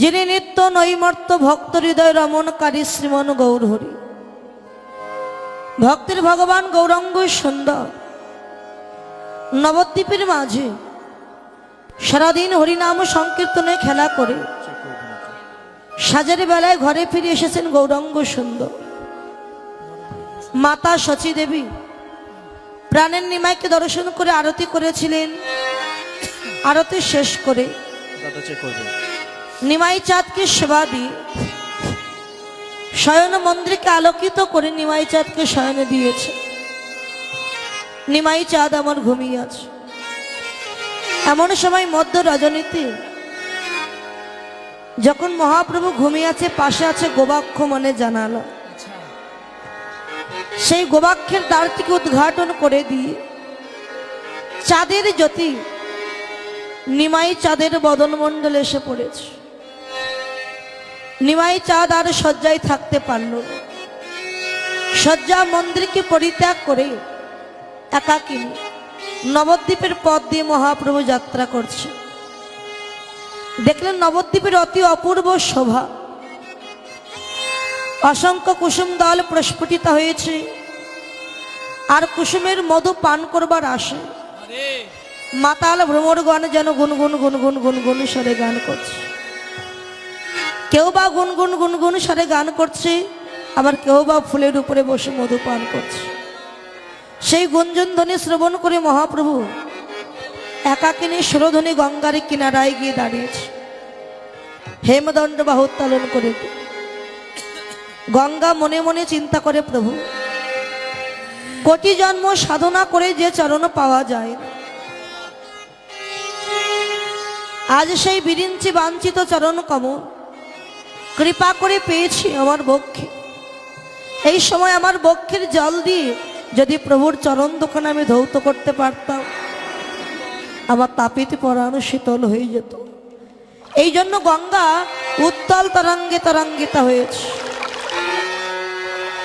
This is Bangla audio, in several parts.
যিনি নিত্য নৈমর্ত ভক্ত হৃদয় রমণকারী শ্রীমন গৌরহরি। ভক্তের ভগবান গৌরাঙ্গ সুন্দর। নবদ্বীপের মাঝে সারাদিন হরিনাম সংকীর্তনে খেলা করে। সাজের বেলায় ঘরে ফিরে এসেছেন গৌরাঙ্গ সুন্দর। মাতা শচী দেবী প্রাণের নিমাইকে দর্শন করে আরতি করেছিলেন। আরতি শেষ করে নিমাই চাঁদকে সেবা দিয়ে শয়ন মন্দিরকে আলোকিত করে নিমাই চাঁদকে শয়নে দিয়েছে। নিমাই চাঁদ আমার ঘুমিয়ে আছে। এমন সময় মধ্য রজনীতে। যখন মহাপ্রভু ঘুমিয়ে আছে, পাশে আছে গোবাক্ষ মনে জানালো। সেই গোবাক্ষের দ্বার থেকে উদ্ঘাটন করে দিয়ে চাঁদের জ্যোতি নিমাই চাঁদের বদনমণ্ডল এসে পড়েছে। নিমাই চাঁদ আর শয্যায় থাকতে পারল। শয্যা মন্দিরকে পরিত্যাগ করে একাকিনী নবদ্বীপের পথ দিয়ে মহাপ্রভু যাত্রা করছে। দেখলেন নবদ্বীপের অতি অপূর্ব শোভা। অসংখ্য কুসুম দল প্রস্ফুটিত হয়েছে। আর কুসুমের মধু পান করবার আসে মাতাল ভ্রমরগণ যেন গুনগুন গুনগুন গুনগুন স্বরে গান করছে। কেউ বা গুনগুন গুনগুন সারে গান করছে, আবার কেউ বা ফুলের উপরে বসে মধু পান করছে। সেই গুঞ্জন ধ্বনি শ্রবণ করে মহাপ্রভু একাকিনী সুরধ্বনি গঙ্গার কিনারায় গিয়ে দাঁড়িয়েছে। হেমদণ্ড বাহু উত্তোলন করে গঙ্গা মনে মনে চিন্তা করে প্রভু, কোটি জন্ম সাধনা করে যে চরণ পাওয়া যায় আজ সেই বিরিঞ্চি বাঞ্ছিত চরণ কমল। কৃপা করে পেয়েছি আমার বক্ষে। এই সময় আমার বক্ষের জল দিয়ে যদি প্রভুর চরণ দোকানে আমি ধৌত করতে পারতাম, আমার তাপিতে পরানো শীতল হয়ে যেত। এই জন্য গঙ্গা উত্তল তরঙ্গে তরঙ্গিতা হয়েছে।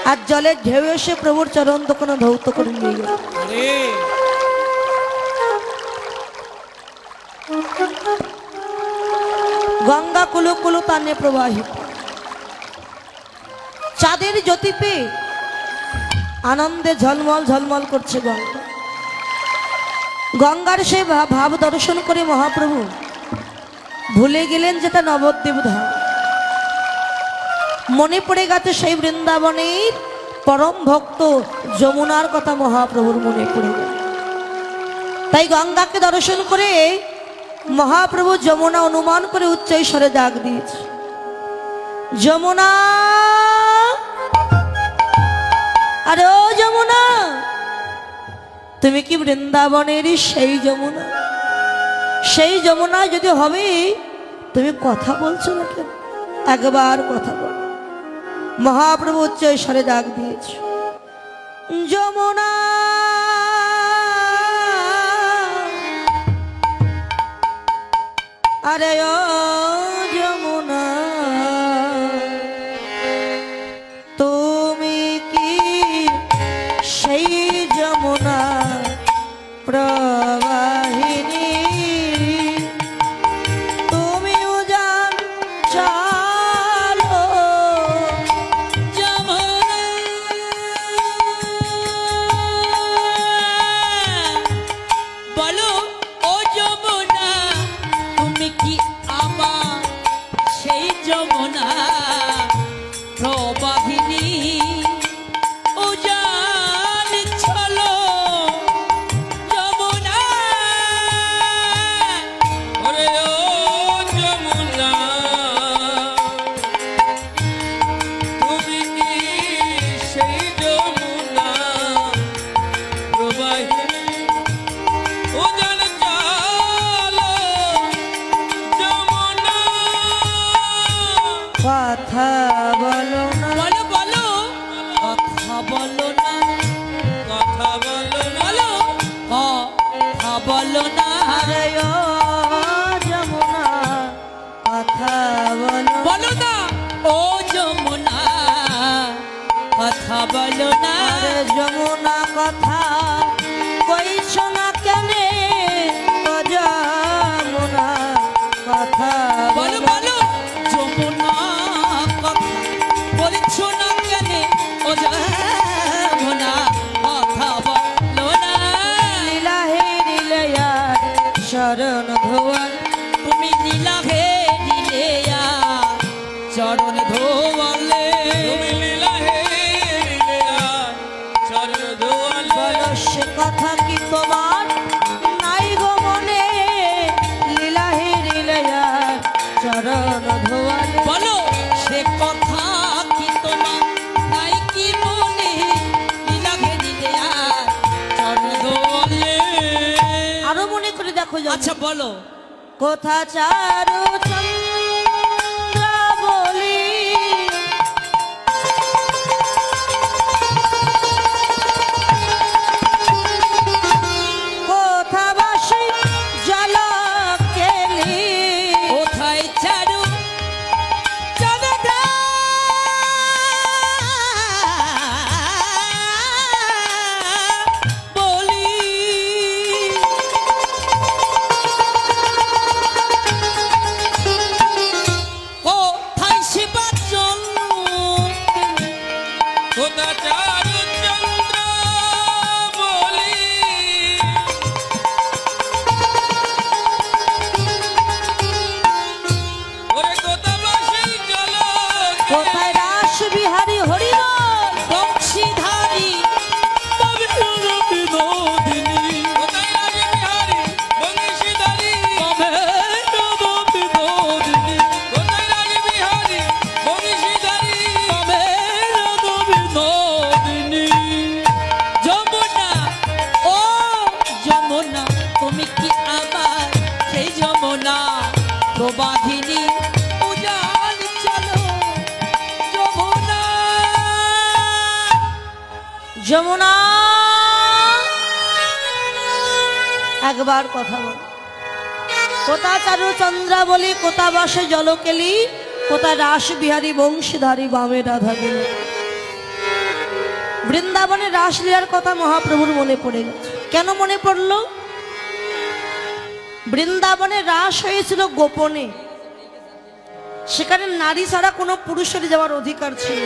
আর জলের ঢেউ এসে প্রভুর চরণ দোকানে ধৌত করে নিয়ে গেল। গঙ্গা কুলু কুলু তানে প্রবাহিত। চাঁদের জ্যোতি পেয়ে আনন্দে ঝলমল ঝলমল করছে গঙ্গা। গঙ্গার সে ভাব দর্শন করে মহাপ্রভু ভুলে গেলেন যেটা নবদ্বীপ ধাম। মনে পড়ে গেছে সেই বৃন্দাবনের পরম ভক্ত যমুনার কথা মহাপ্রভুর মনে পড়ে গেল। তাই গঙ্গাকে দর্শন করে মহাপ্রভু যমুনা অনুমান করে উচ্চ স্বরে ডাক দিয়েছে। যমুনা আরে ও যমুনা, তুমি কি বৃন্দাবনেরই সেই যমুনা? সেই যমুনা যদি হবে, তুমি কথা বলছো না কেন? একবার কথা বল। মহাপ্রভু উচ্চ স্বরে ডাক দিয়েছে, যমুনা, আরে ও বলো না। যমুনা কথা কইছ বলো। কোথা চারু একবার কথা বল। কোথা চারু চন্দ্রা বলি, কোথা বাসে জলকেলি, কোথা রাস বিহারী বংশীধারী বামে রাধা গেল। বৃন্দাবনে রাসলীলার কথা মহাপ্রভুর মনে পড়ে কেন মনে পড়ল? বৃন্দাবনে রাস হয়েছিল গোপনে। সেখানে নারী ছাড়া কোনো পুরুষের যাওয়ার অধিকার ছিল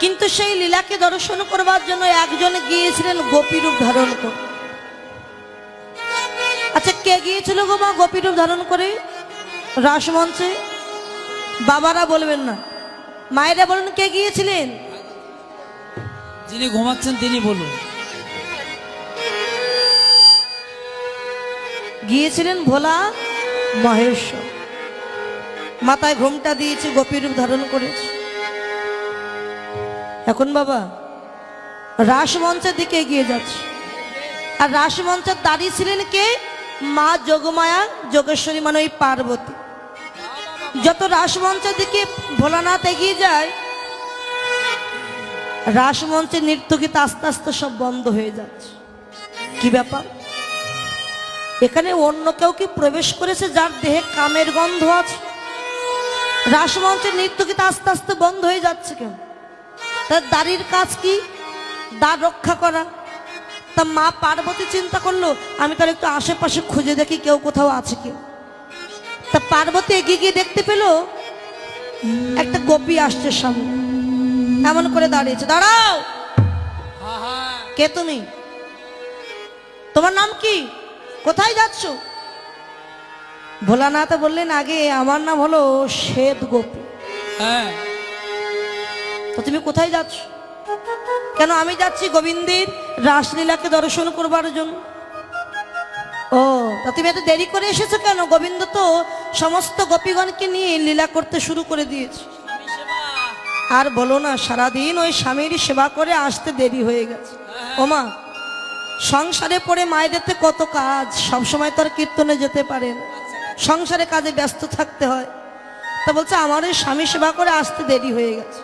কিন্তু সেই লীলাকে দর্শন করবার জন্য একজন গিয়েছিলেন গোপীরূপ ধারণ করে কে গিয়েছিল গো মা? গোপীরূপ ধারণ করে রাসমঞ্চে? বাবারা বলবেন না। মায়েরা বলেন কে গিয়েছিলেন? যিনি ঘুমাচ্ছেন তিনি বলুন। গিয়েছিলেন ভোলা মহেশ্বর। মাথায় ঘোমটা দিয়েছে গোপীরূপ ধারণ করেছে। এখন বাবা রাসমঞ্চের দিকে এগিয়ে যাচ্ছে। আর রাসমঞ্চের দাঁড়িয়ে ছিলেন কে? মা যোগমায়া, যোগেশ্বরী মানে ওই পার্বতী। যত রাসমঞ্চের দিকে ভোলানাথ এগিয়ে যায়, রাসমঞ্চের নৃত্যগীত আস্তে আস্তে সব বন্ধ হয়ে যাচ্ছে। কি ব্যাপার? এখানে অন্য কেউ কি প্রবেশ করেছে যার দেহে কামের গন্ধ আছে? রাসমঞ্চের নৃত্যগীত আস্তে আস্তে বন্ধ হয়ে যাচ্ছে কেন? তার দাড়ির কাজ কি? দ্বার রক্ষা করা? তা মা পার্বতী চিন্তা করল আমি তার একটু আশেপাশে খুঁজে দেখি কেউ কোথাও আছে কেউ তা পার্বতী এগিয়ে গিয়ে দেখতে পেল একটা গোপী আসছে সামনে। এমন করে দাঁড়িয়েছে দাঁড়াও! কে তুমি? তোমার নাম কি? কোথায় যাচ্ছ? ভোলানাথ বললেন আগে আমার নাম হলো শ্বেত গোপী। হ্যাঁ। তো তুমি কোথায় যাচ্ছ? কেন আমি যাচ্ছি গোবিন্দের রাসলীলাকে দর্শন করবার জন্য? ও, তা তুমি এত দেরি করে এসেছ কেন? গোবিন্দ তো সমস্ত গোপীগণকে নিয়ে লীলা করতে শুরু করে দিয়েছে। আর বলো না, সারাদিন ওই স্বামীর সেবা করে আসতে দেরি হয়ে গেছে। ওমা সংসারে পড়ে মায়েদেরতে কত কাজ, সবসময় তো আর কীর্তনে যেতে পারেন সংসারে কাজে ব্যস্ত থাকতে হয়। তা বলছে, আমার ওই স্বামী সেবা করে আসতে দেরি হয়ে গেছে।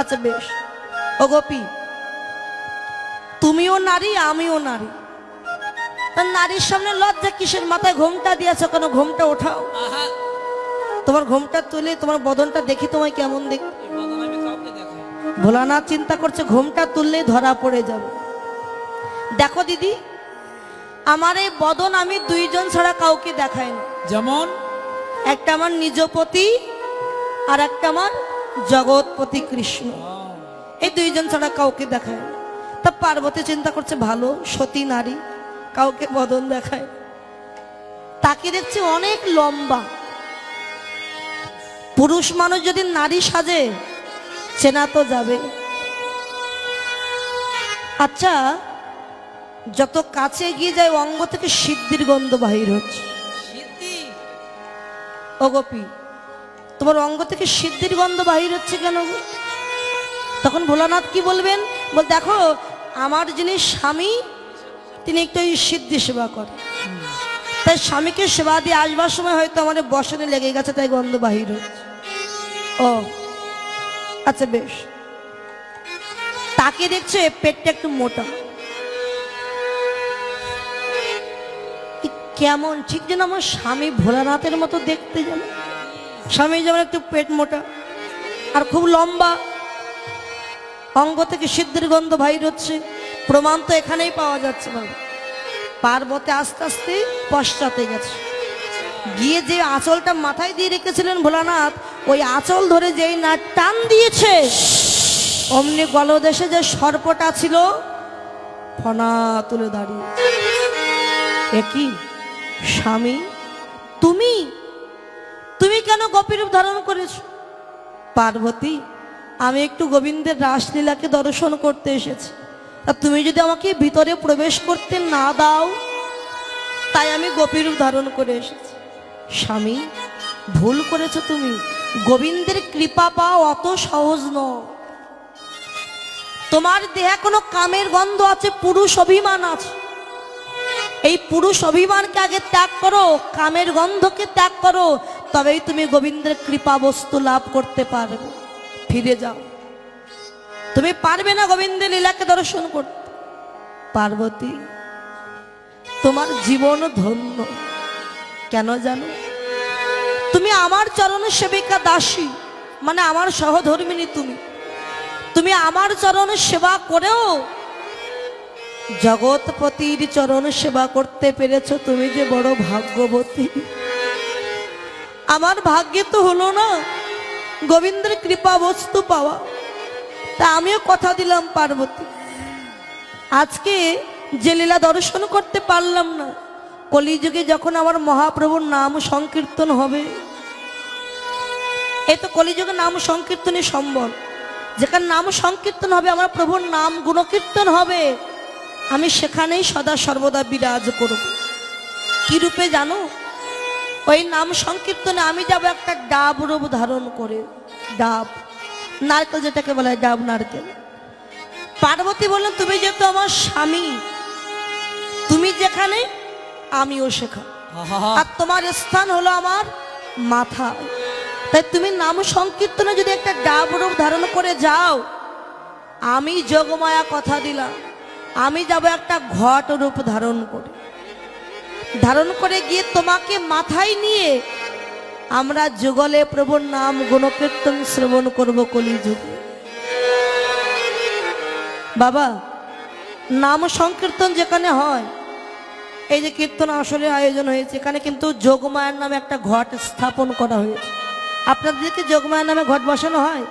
আচ্ছা বেশ। ও গোপী তুমিও নারী আমিও নারী। নারীর সামনে লজ্জা কিসের? মাথায় ঘোমটা দিয়েছ কেন? ঘোমটা ওঠাও। তোমার ঘোমটা তুলে তোমার বদনটা দেখি তোমায় কেমন দেখ এই বদন আমি কাউকে দেখাই না। ভোলানাথ চিন্তা করছে ঘোমটা তুললেই ধরা পড়ে যাবে। দেখো দিদি আমার এই বদন আমি দুইজন ছাড়া কাউকে দেখাই না। যেমন? একটা আমার নিজপতি আর একটা আমার জগৎপতি কৃষ্ণ। এই দুইজন ছাড়া কাউকে দেখায়। তা পার্বতী চিন্তা করছে ভালো সতী নারী কাউকে বদন দেখায়। তাকে দেখছে অনেক লম্বা। পুরুষ মানুষ যদি নারী সাজে চেনা তো যাবে। আচ্ছা যত কাছে গিয়ে যায় অঙ্গ থেকে সিদ্ধির গন্ধ বাহির হচ্ছে। সিদ্ধি? ও গোপী তোমার অঙ্গ থেকে সিদ্ধির গন্ধ বাহির হচ্ছে কেন? তখন ভোলানাথ কি বলবেন? বল, দেখো, আমার যিনি স্বামী, তিনি একটু সিদ্ধি সেবা করে তাই স্বামীকে সেবা দিয়ে আসবার সময় হয়তো আমাদের বসনে লেগে গেছে, তাই গন্ধ বাহির ও আচ্ছা বেশ। তাকে দেখছে পেটটা একটু মোটা। কেমন, ঠিক যেন আমার স্বামী ভোলানাথের মতো দেখতে যেন। স্বামী যেমন একটু পেট মোটা, আর খুব লম্বা। অঙ্গ থেকে সিদ্ধির গন্ধ বাহির হচ্ছে। প্রমাণ তো এখানেই পাওয়া যাচ্ছে বাবা পার্বতে আস্তে আস্তে পশ্চাতে গেছে। গিয়ে যে আঁচলটা মাথায় দিয়ে রেখেছিলেন ভোলানাথ, ওই আঁচল ধরে যেই না টান দিয়েছে, অমনি গলদেশে যে সর্পটা ছিল, ফনা তুলে দাঁড়িয়ে একই স্বামী? তুমি? তুমি কেন গোপীরূপ ধারণ করেছ? পার্বতী আমি একটু গোবিন্দের রাসলীলাকে দর্শন করতে এসেছি। আর তুমি যদি আমাকে ভিতরে প্রবেশ করতে না দাও, তাই আমি গোপীরূপ ধারণ করে এসেছি। স্বামী, ভুল করেছ তুমি। গোবিন্দের কৃপা পাওয়া অত সহজ নয়। তোমার দেহে কোনো কামের গন্ধ আছে, পুরুষ অভিমান আছে। এই পুরুষ অভিমানকে আগে ত্যাগ করো, কামের গন্ধকে ত্যাগ করো, তবেই তুমি গোবিন্দের কৃপা বস্তু লাভ করতে পারবে। ফিরে যাও। তুমি পারবে না গোবিন্দের লীলাকে দর্শন করতে। পার্বতী, তোমার জীবন ধন্য। কেন জানো? তুমি আমার চরণ সেবিকা দাসী মানে আমার সহধর্মিনী তুমি। তুমি আমার চরণ সেবা করেও জগৎপতির চরণ সেবা করতে পেরেছ তুমি যে বড় ভাগ্যবতী। আমার ভাগ্যে তো হলো না গোবিন্দের কৃপা বস্তু পাওয়া। তা আমিও কথা দিলাম পার্বতী। আজকে যে লীলা দর্শন করতে পারলাম না, কলিযুগে যখন আমার মহাপ্রভুর নাম সংকীর্তন হবে। এই তো কলিযুগে নাম সংকীর্তনই সম্ভব যেখানে নাম সংকীর্তন হবে, আমার প্রভুর নাম গুণকীর্তন হবে, আমি সেখানেই সদা সর্বদা বিরাজ করব। কি রূপে জানো? ওই নাম সংকীর্তনে আমি যাব একটা ডাব রূপ ধারণ করে ডাব নারকেল যেটাকে বলা হয় ডাব নারকেল। পার্বতী বললেন তুমি যেহেতু আমার স্বামী তুমি যেখানে আমিও সেখানে। আহা। আর তোমার স্থান হলো আমার মাথা তাই তুমি নাম সংকীর্তনে যদি একটা ডাব রূপ ধারণ করে যাও আমি যোগমায়া কথা দিলাম। আমি যাব একটা ঘট রূপ ধারণ করে। ধারণ করে গিয়ে তোমাকে মাথায় নিয়ে আমরা যুগলে প্রভুর নাম গুণকীর্তন শ্রবণ করব কলিযুগে। বাবা নাম সংকীর্তন যেখানে হয় এই যে কীর্তন আসলে আয়োজন হয়েছে এখানে কিন্তু যোগমায়ের নামে একটা ঘট স্থাপন করা হয়েছে। আপনাদেরকে যোগমায়ের নামে ঘট বসানো হয়?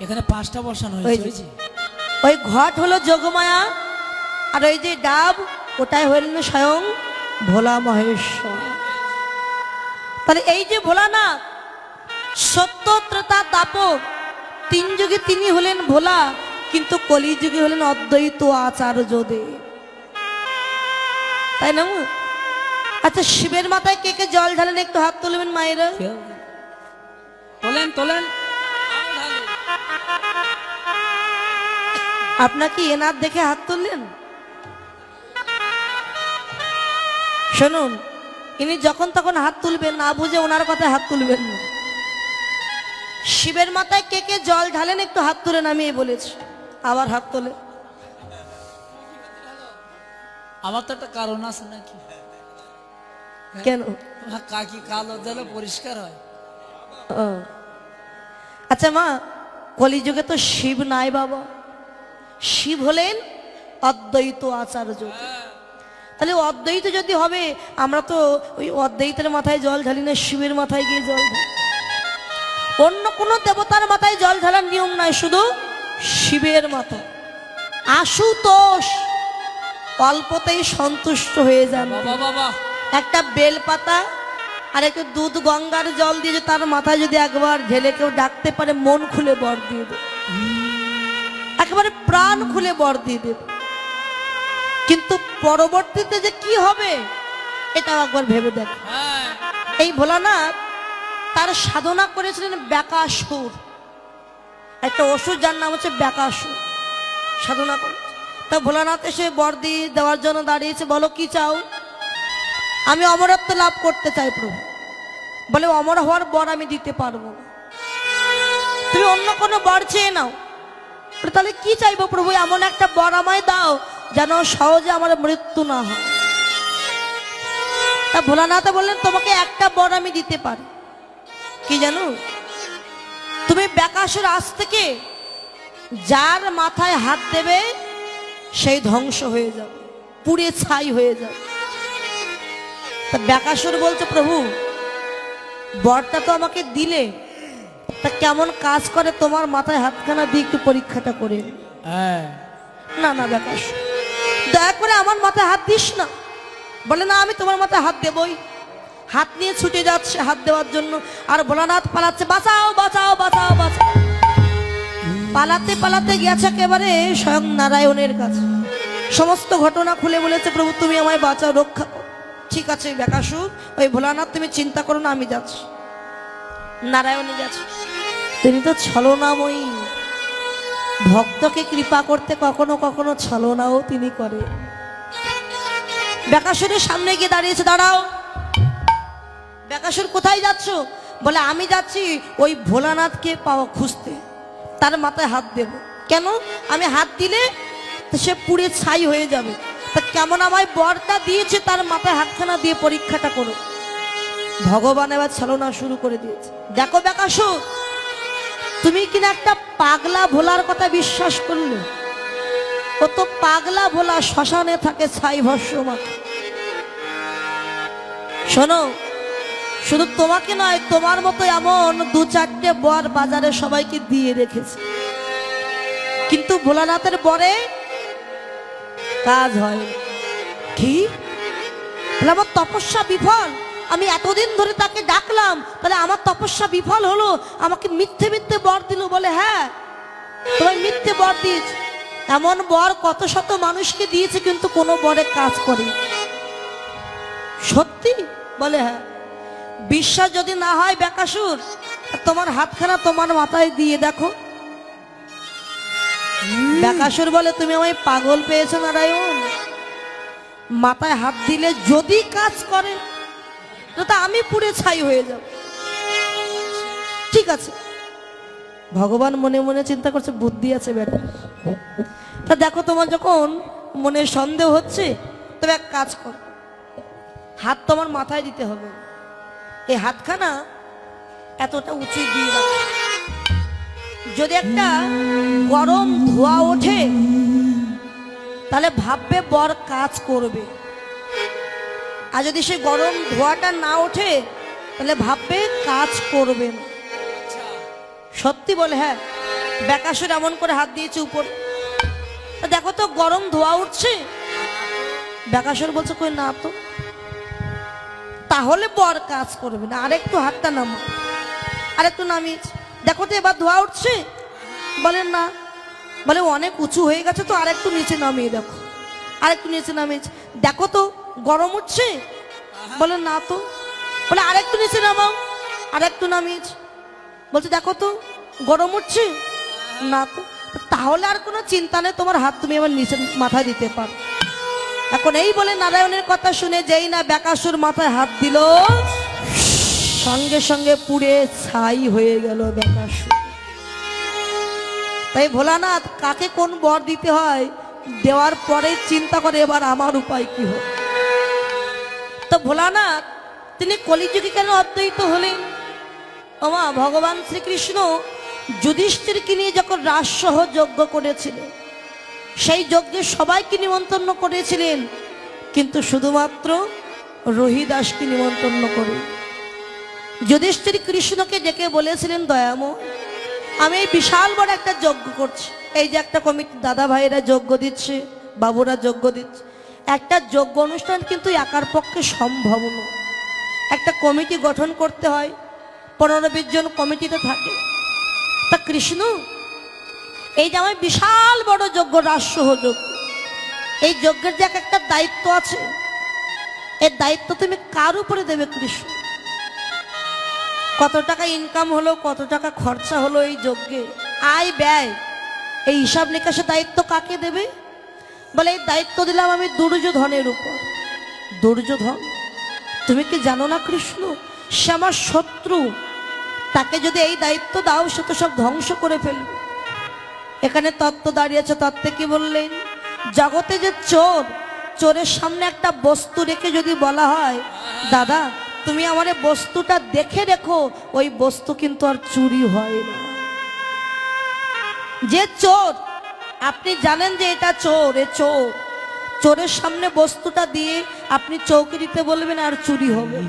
এখানে পাঁচটা বসানো হয়েছে হয়েছে? ওই ঘট হলো যোগমায়া আর ওই যে ডাব ওটাই হলেন স্বয়ং ভোলা মহেশ্বর? তাহলে এই যে ভোলানাথ সত্য ত্রেতা দাপর তিন যুগে তিনি হলেন ভোলা কিন্তু কলিযুগে হলেন অদ্বৈত আচার্য দেব তাই না আচ্ছা শিবের মাথায় কে কে জল ঢালেন? একটু হাত তুলবেন মায়েরা? তোলেন তোলেন। আপনার কি এনার দেখে হাত তুললেন? শুনুন ইনি যখন তখন হাত তুলবেন না বুঝে ওনার কথায় হাত তুলবেন না। শিবের মাথায় কে কে জল ঢালেন একটু হাত তুলেন আমি এই বলেছি। আবার হাত তোলে। আমার তো একটা কারণ আছে নাকি? কেন? তোমার কাকি কালো দিলে পরিষ্কার হয়। ও। আচ্ছা মা কলিযুগে তো শিব নাই বাবা। শিব হলেন অদ্বৈত আচার্য। তাহলে অদ্বৈত যদি হবে আমরা তো ওই অদ্বৈতের মাথায় জল ঢালি না শিবের মাথায় গিয়ে জল ঢালি। অন্য কোনো দেবতার মাথায় জল ঢালার নিয়ম নাই শুধু শিবের মাথায় আশুতোষ অল্পতেই সন্তুষ্ট হয়ে যান। একটা বেল পাতা আর একটু দুধ গঙ্গার জল দিয়ে তার মাথায় যদি একবার ঢেলে কেউ ডাকতে পারে মন খুলে বর দিয়ে দেবে। একেবারে প্রাণ খুলে বর দিয়ে দেবে। কিন্তু পরবর্তীতে যে কি হবে এটাও একবার ভেবে দেখ। হ্যাঁ। এই ভোলানাথ তার সাধনা করেছিলেন ব্যাকাসুর। একটা ওষুধ যার নাম হচ্ছে ব্যাকাসুর। সাধনা করে তা ভোলানাথ এসে বর্দি দেওয়ার জন্য দাঁড়িয়েছে বলো কি চাও? আমি অমরত্ব লাভ করতে চাই প্রভু। বলে অমর হওয়ার বর আমি দিতে পারব তুমি অন্য কোনো বর চেয়ে নাও। তাহলে কি চাইব প্রভু? এমন একটা বর আমায় দাও যেন সহজে আমার মৃত্যু না হয়। তা ভোলানাথ বললেন তোমাকে একটা বর আমি দিতে পারি। কি জানো? তুমি ব্যাকাশের আজ থেকে যার মাথায় হাত দেবে সেই ধ্বংস হয়ে যাবে পুড়ে ছাই হয়ে যাবে। তা ব্যাকাশুর বলছে প্রভু বরটা তো আমাকে দিলে তা কেমন কাজ করে তোমার মাথায় হাতখানা দিয়ে একটু পরীক্ষাটা করে নি। হ্যাঁ। না না ব্যাকাশ। দয়া করে আমার মাথায় হাত দিস না। বলে, না, আমি তোমার মাথায় হাত দেবই। হাত নিয়ে ছুটে যাচ্ছে হাত দেওয়ার জন্য। আর ভোলানাথ পালাচ্ছে, বাঁচাও বাঁচাও বাঁচাও বাঁচাও। পালাতে পালাতে গেছে একেবারে স্বয়ং নারায়ণের কাছে। সমস্ত ঘটনা খুলে বলেছে, প্রভু, তুমি আমায় বাঁচাও, রক্ষা ঠিক আছে ব্যাকাশু ওই ভোলানাথ, তুমি চিন্তা করো না, আমি যাচ্ছি। নারায়ণে গেছে। তিনি তো ছলনাময়ী। ভক্তকে কৃপা করতে কখনো কখনো ছলনাও তিনি করে। ব্যাকাসুরের সামনে গিয়ে দাঁড়িয়েছে, দাঁড়াও। ব্যাকাসুর কোথায় যাচ্ছ? বলে, আমি যাচ্ছি ওই ভোলানাথকে পাওয়া খুঁজতে। তার মাথায় হাত দেব। কেন? আমি হাত দিলে সে পুড়ে ছাই হয়ে যাবে। তা কেমন আমায় বরটা দিয়েছে, তার মাথায় হাতখানা দিয়ে পরীক্ষাটা করো। ভগবান এবার ছলনা শুরু করে দিয়েছে। দেখো ব্যাকাসুর তুমি কিনা একটা পাগলা ভোলার কথা বিশ্বাস করলে? তো পাগলা ভোলা শ্মশানে থাকে ছাই ভস্য শোনো, শুধু তোমাকে নয়, তোমার মতো এমন দু চারটে বর বাজারে সবাইকে দিয়ে রেখেছে। কিন্তু ভোলানাথের বরে কাজ হয়। কি? তপস্যা বিফল? আমি এতদিন ধরে তাকে ডাকলাম তাহলে আমার তপস্যা বিফল হলো, আমাকে মিথ্যে মিথ্যে বর দিল বলে হ্যাঁ তোমার মিথ্যে বর দিয়েছে। এমন বর কত শত মানুষকে দিয়েছে, কিন্তু কোনো বরে কাজ করে। সত্যি? বলে হ্যাঁ। বিশ্বাস যদি না হয় বেকাসুর, তোমার হাতখানা তোমার মাথায় দিয়ে দেখো। বেকাসুর বলে, তুমি আমায় পাগল পেয়েছ নারায়ণ। মাথায় হাত দিলে যদি কাজ করে তো আমি পুড়ে ছাই হয়ে যাব। ঠিক আছে। ভগবান মনে মনে চিন্তা করছে, বুদ্ধি আছে বেটা তা দেখো তোমার যখন মনে সন্দেহ হচ্ছে, তবে এক কাজ কর। হাত তোমার মাথায় দিতে হবে। এই হাতখানা এতটা উঁচু দিয়ে রাখো। যদি একটা গরম ধোয়া ওঠে, তাহলে ভাববে বর কাজ করবে। আর যদি সে গরম ধোয়াটা না ওঠে, তাহলে ভাববে কাজ করবে। না সত্যি বলে হ্যাঁ ব্যাকাশুর এমন করে হাত দিয়েছে উপর। দেখো তো, গরম ধোয়া উঠছে। ব্যাকাশুর বলছে, কই না তো। তাহলে বর কাজ করবে না, আরেকটু হাতটা নামো, আরেকটু নামিয়েছে দেখো তো, এবার ধোয়া উঠছে। বলেন না। বলে, অনেক উঁচু হয়ে গেছে তো, আরেকটু নিচে নামিয়ে দেখো, আরেকটু নিচে নামিয়েছে দেখো তো গরম উঠছে বলে না তো। বলে আরেকটু নিচে নামাও আরেকটু নামিয়েছে বলছে দেখো তো গরম উঠছে না তো। তাহলে আর কোনো চিন্তা নেই তোমার হাত তুমি আমার নিচে মাথায় দিতে পারো। এখন এই বলে নারায়ণের কথা শুনে যেই না ব্যাকাসুর মাথায় হাত দিল সঙ্গে সঙ্গে পুড়ে ছাই হয়ে গেল ব্যাকাসুর। তাই ভোলানাথ কাকে কোন বর দিতে হয় দেওয়ার পরে চিন্তা করে এবার আমার উপায় কি হোক তো ভোলানাথ, তিনি কলিযুগে কেন অদ্বৈত হলেন? ওমা, ভগবান শ্রীকৃষ্ণ যুধিষ্ঠিরকে নিয়ে যখন রাজসহ যজ্ঞ করেছিলেন, সেই যজ্ঞে সবাইকে নিমন্ত্রণ করেছিলেন, কিন্তু শুধুমাত্র রহিদাসকে নিমন্ত্রণ করে। যুধিষ্ঠির কৃষ্ণকে ডেকে বলেছিলেন, দয়াম, আমি এই বিশাল বড় একটা যজ্ঞ করছি। এই যে একটা কমিটি দাদা ভাইয়েরা যজ্ঞ দিচ্ছে, বাবুরা যজ্ঞ দিচ্ছে একটা যজ্ঞ অনুষ্ঠান কিন্তু একার পক্ষে সম্ভব নয়। একটা কমিটি গঠন করতে হয়, পনেরো বিশ জন কমিটিতে থাকে। তা কৃষ্ণ, এই যে আমার বিশাল বড় যজ্ঞ রাজসহ যজ্ঞ এই যজ্ঞের যে এক একটা দায়িত্ব আছে এই দায়িত্ব তুমি কার উপরে দেবে কৃষ্ণ? কত টাকা ইনকাম হলো, কত টাকা খরচা হলো এই যজ্ঞে? আয় ব্যয়, এই হিসাব নিকাশের দায়িত্ব কাকে দেবে? বলে, এই দায়িত্ব দিলাম আমি দুর্যোধনের উপর। দুর্যোধন, তুমি কি জানো না কৃষ্ণ? সে আমার শত্রু। তাকে যদি এই দায়িত্ব দাও, সে তো সব ধ্বংস করে ফেলবে। এখানে তত্ত্ব দাঁড়িয়েছে তত্ত্বে কি বললেন? জগতে যে চোর, চোরের সামনে একটা বস্তু রেখে যদি বলা হয়, দাদা, তুমি আমার বস্তুটা দেখে রেখো, ওই বস্তু কিন্তু আর চুরি হয় না। যে চোর আপনি জানেন যে এটা চোর, এ চোর। চোরের সামনে বস্তুটা দিয়ে আপনি চৌকি দিতে বলবেন আর চুরি হবে।